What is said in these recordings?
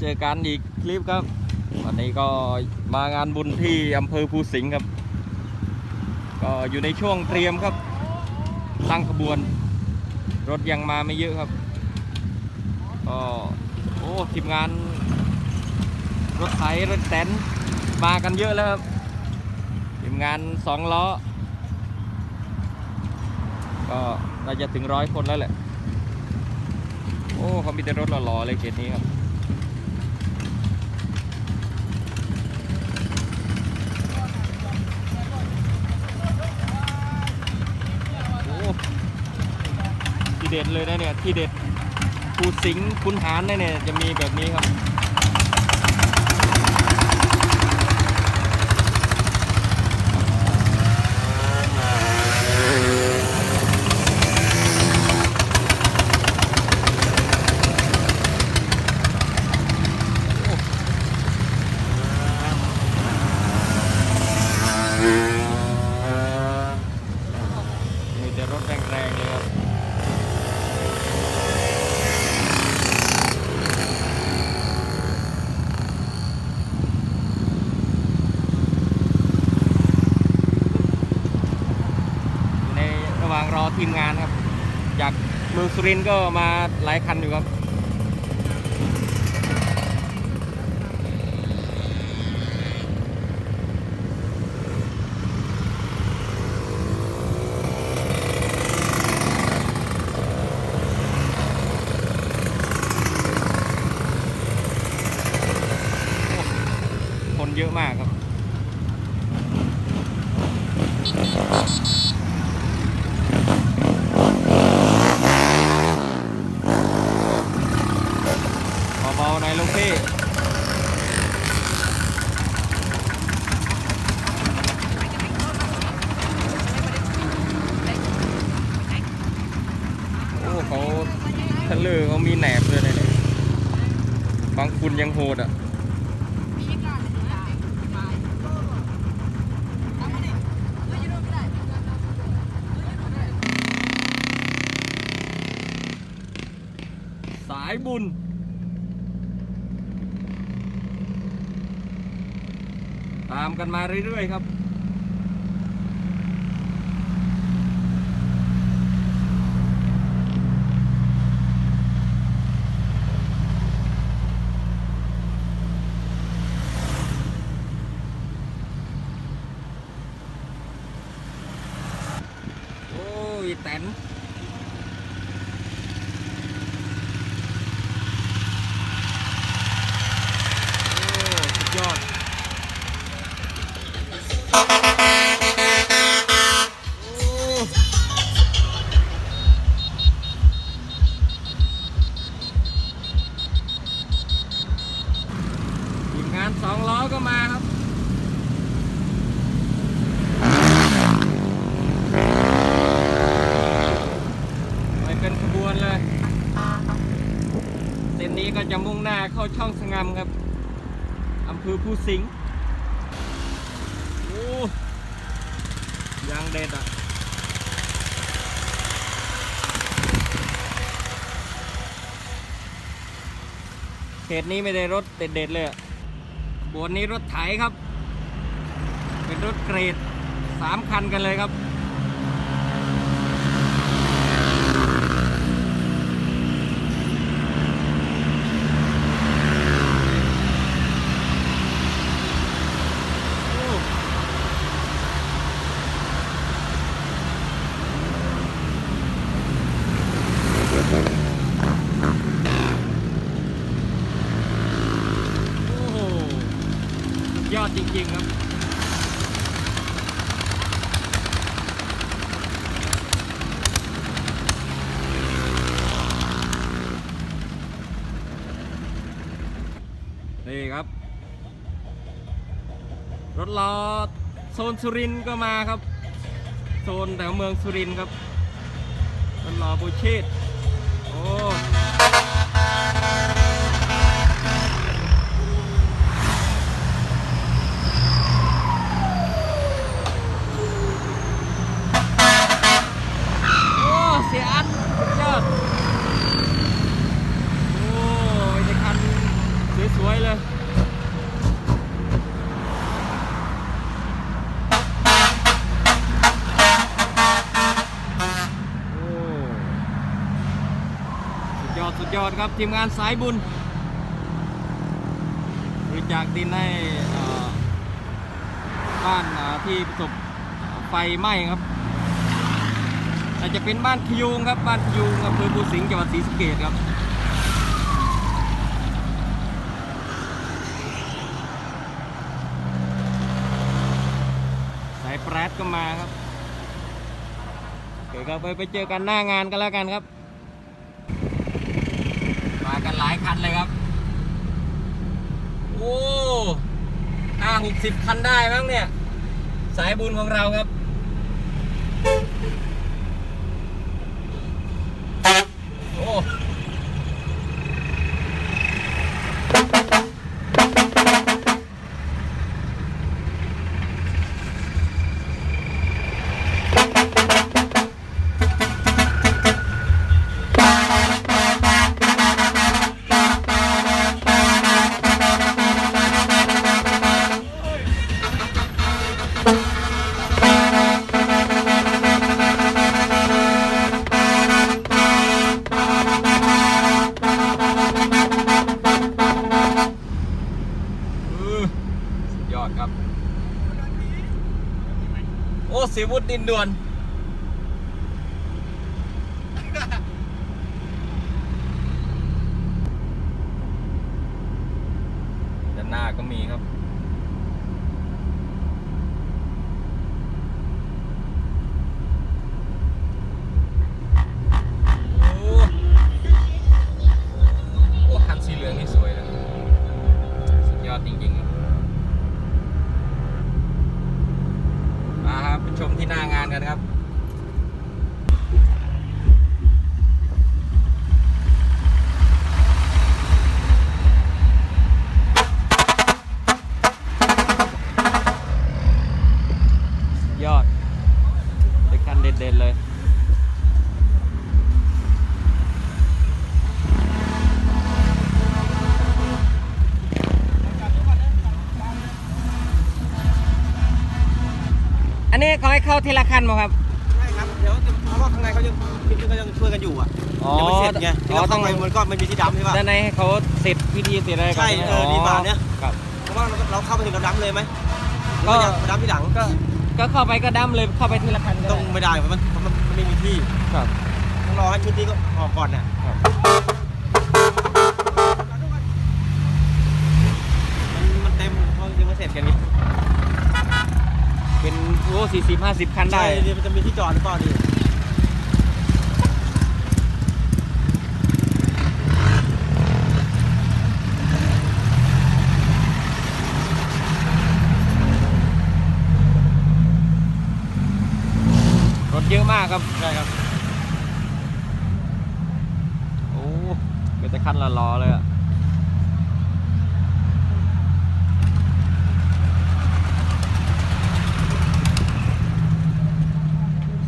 เจอกันอีกคลิปครับ วันนี้ก็มางานบุญที่อำเภอภูสิงห์ครับ ก็อยู่ในช่วงเตรียมครับ ตั้งขบวน รถยังมาไม่เยอะครับ ก็โอ้ทีมงาน รถไถรถแตนมากันเยอะแล้วครับทีมงานสองล้อ ก็น่าจะถึงร้อยคนแล้วแหละ โอ้เขามีแต่รถหล่อๆเลยเขตนี้ครับ เด็ดเลยนะเนี่ยที่เด็ดภูสิงห์คุณหารเนี่ยจะมีแบบนี้ครับ มีแต่รถแรงๆเลยครับ อยู่ในระหว่างรอ ทีมงานครับ จากเมืองสุรินทร์ก็มาหลายคันอยู่ครับ คนเยอะมากครับ เบาๆ หน่อยลูกพี่โอ้เขาทะเลเขามีแหนบเลยเนี่ยบางคุณยังโหดอะสายบุญ ตามกันมาเรื่อยๆครับ สงามครับอำเภอภูสิงห์โอ้ยางเด็ดอะเขตนี้ไม่ได้รถเด็ดๆเลยอะบวนนี้รถไถครับ เป็นรถเกรดสามคันกันเลยครับ โอ้โอ้โหสุด ยอดจริง ๆ ครับ นี่ครับ รถล้อโซนสุรินก็มาครับ โซนแถวเมืองสุรินครับรถล้อบูชีตโอ้โอ้เสียอันสุดยอดโอ้ยในคัน ย อดสุดยอดครับทีมงานสายบุญบริจาคดินให้บ้านที่ประสบไฟไหม้ครับแต่จะเป็นบ้านพยูงครับบ้านพยูงอำเภอภูสิงห์จังหวัดศรีสะเกษครับสายแปรดก็มาครับโอเคก็ไปไปเจอกันหน้างานกันแล้วกันครับ มากันหลาย คันเลยครับ โอ้ห้าหกสิบคันได้มั้งเนี่ย สายบุญของเราครับ โอ้สีวุฒิดินด่วน ด้านหน้าก็มีครับ เป็นคันเด่นๆเลยอันนี้เขาให้เข้าทีละคันมั้งครับ ใช่ครับ เดี๋ยวจะเพราะว่าข้างในเขายังคิดก็ยังช่วยกันอยู่อะอ๋อยังไม่เสร็จไงที่อ๋อเราต้เข้าองไปมันก็มันมีที่ดำใช่ป่ะ ด้านในให้เขาเสร็จพิธีเสร็จอะไรก่อนใช่ไหมเออดีกว่าเนี่ย ครับ เพราะว่าเราเข้าไปถึงเราดำเลยไหมก็ก็ดำที่หลังก็ ก็เข้าไปก็ดั้มเลยเข้าไปทีละคันก็ต้ได้องไม่ได้มันมันมันมันไม่มีที่ครับ ต้องรอให้ชุดนี้ก็ออกก่อนน่ะครับ มันมันเต็มเพราะยังไม่เสร็จกันนี่เป็นโอ้สี่สิบห้าสิบคันได้ ใช่ดิมันจะมีที่จอดหรือเปล่าดิ รถเยอะมาก ครับใช่ครับโอ้เป็นต่คันละล้อเลยอะ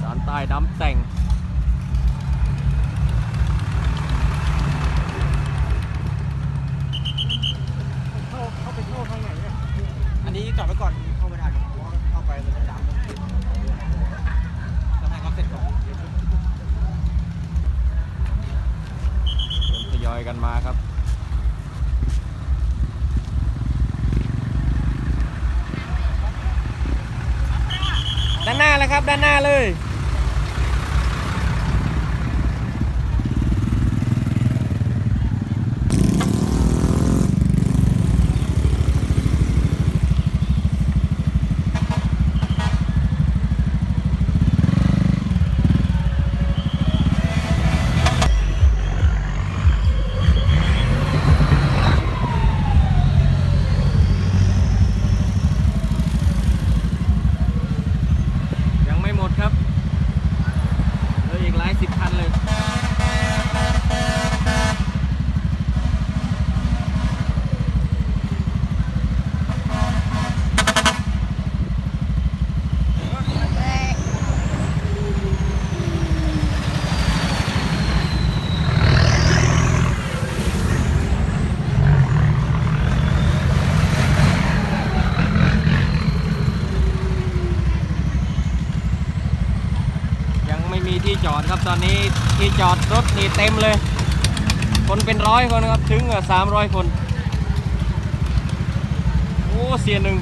สารใต้ดำแต่งเข้าไปเข้าข้างไหนเนี่ยอันนี้จอดไว้ก่อนเข้าไม่ได้ครับเพราะว่าเข้าไปมันจะดำต้องให้เขาเสร็จก่อน ทยอยกัน มาครับด้านหน้าแลยครับด้านหน้าเลย ยังไม่หมดครับเหลืออีกหลายสิบคันเลย ยังไม่มีที่ จอดครับตอนนี้ที่จอดรถนี่เต็มเลย คนเป็นร้อยคนนะครับถึงสามร้อยคน โอ้เสียหนึ่ง